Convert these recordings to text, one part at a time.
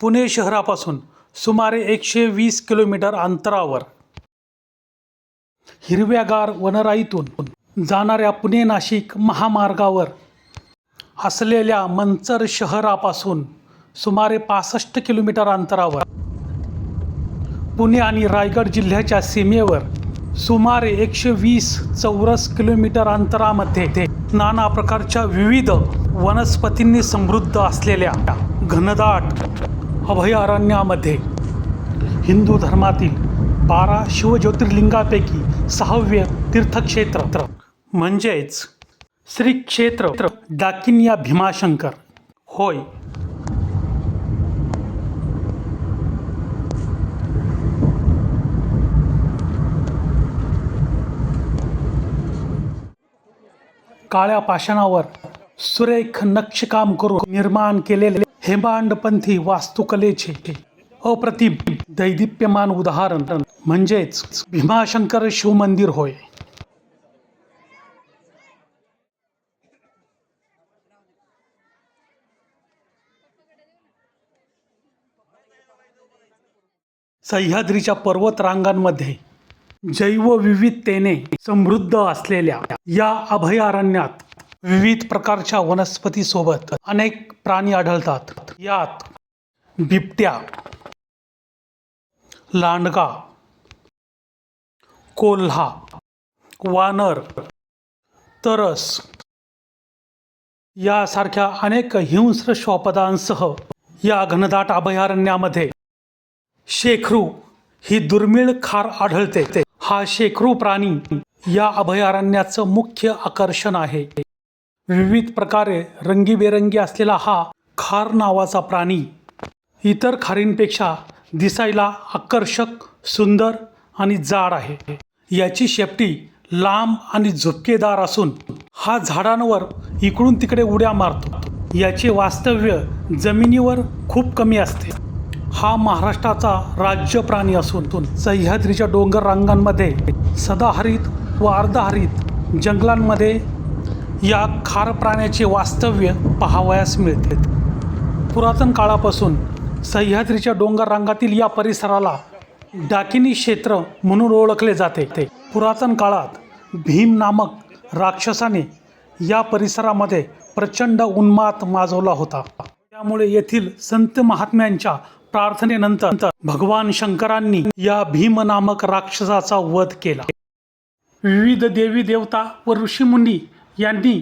पुणे शहरापासून सुमारे एकशे वीस किलोमीटर अंतरावर. हिरव्यागार वनराईतून जाणाऱ्या पुणे नाशिक महामार्गावर असलेल्या मंचर शहरापासून सुमारे पासष्ट किलोमीटर अंतरावर. पुणे आणि रायगड जिल्ह्याच्या सीमेवर सुमारे एकशे वीस चौरस किलोमीटर अंतरामध्ये ते नाना प्रकारच्या विविध वनस्पतींनी समृद्ध असलेल्या घनदाट अभयारण्यामध्ये हिंदू धर्मातील बारा शिवज्योतिर्लिंगापैकी सहाव्य तीर्थक्षेत्र. म्हणजेच श्री क्षेत्र डाकिनिया भीमाशंकर. होय. काळ्या पाषाणावर सुरेख नक्षीकाम करून निर्माण केलेले हेमांडपंथी वास्तुकलेचे अप्रतिम दैदिप्यमान उदाहरण म्हणजेच भीमाशंकर शिवमंदिर होय. सह्याद्रीच्या पर्वत रांगांमध्ये जैवविविधतेने समृद्ध असलेल्या या अभयारण्यात विविध प्रकारच्या वनस्पतीसोबत अनेक प्राणी आढळतात. यात बिबट्या लांडगा कोल्हा वानर तरस यासारख्या अनेक हिंस्र श्वापदांसह या घनदाट अभयारण्यामध्ये शेखरू ही दुर्मिळ खार आढळते. हा शेखरू प्राणी या अभयारण्याचं मुख्य आकर्षण आहे. विविध प्रकारे रंगीबेरंगी असलेला हा खार नावाचा प्राणी. इतर खारींपेक्षा दिसायला आकर्षक सुंदर आणि जाड आहे. याची शेपटी लांब आणि झुपकेदार असून हा झाडांवर इकडून तिकडे उड्या मारतो. याचे वास्तव्य जमिनीवर खूप कमी असते. हा महाराष्ट्राचा राज्य प्राणी असून सह्याद्रीच्या डोंगर रांगांमध्ये सदाहरित व अर्धहरित जंगलांमध्ये या खार प्राण्याचे वास्तव्य पाहावयास मिळते. पुरातन काळापासून सह्याद्रीच्या डोंगर रांगातील या परिसराला डाकिनी क्षेत्र म्हणून ओळखले जाते. ते पुरातन काळात भीम नामक राक्षसाने या परिसरामध्ये प्रचंड उन्माद माजवला होता. त्यामुळे येथील संत महात्म्यांच्या प्रार्थनेनंतर भगवान शंकरांनी या भीम नामक राक्षसाचा वध केला. विविध देवी देवता व ऋषीमुनी यांनी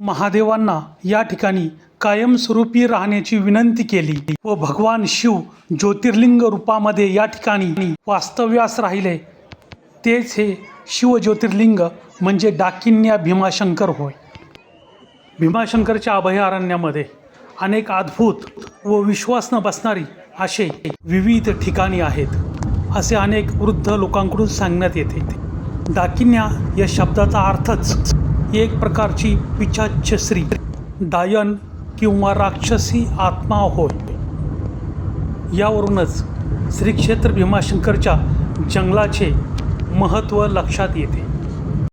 महादेवांना या ठिकाणी कायमस्वरूपी राहण्याची विनंती केली व भगवान शिव ज्योतिर्लिंग रूपामध्ये या ठिकाणी वास्तव्यास राहिले. तेच हे शिव ज्योतिर्लिंग म्हणजे डाकिन्या भीमाशंकर होय. भीमाशंकरच्या अभयारण्यामध्ये अनेक अद्भुत व विश्वास न बसणारी असे विविध ठिकाणी आहेत असे अनेक वृद्ध लोकांकडून सांगण्यात येते. डाकिन्या या शब्दाचा अर्थच एक प्रकारची पिछाच्छस्री डायन किंवा राक्षसी आत्मा होय. यावरूनच श्री क्षेत्र भीमाशंकरच्या जंगलाचे महत्त्व लक्षात येते.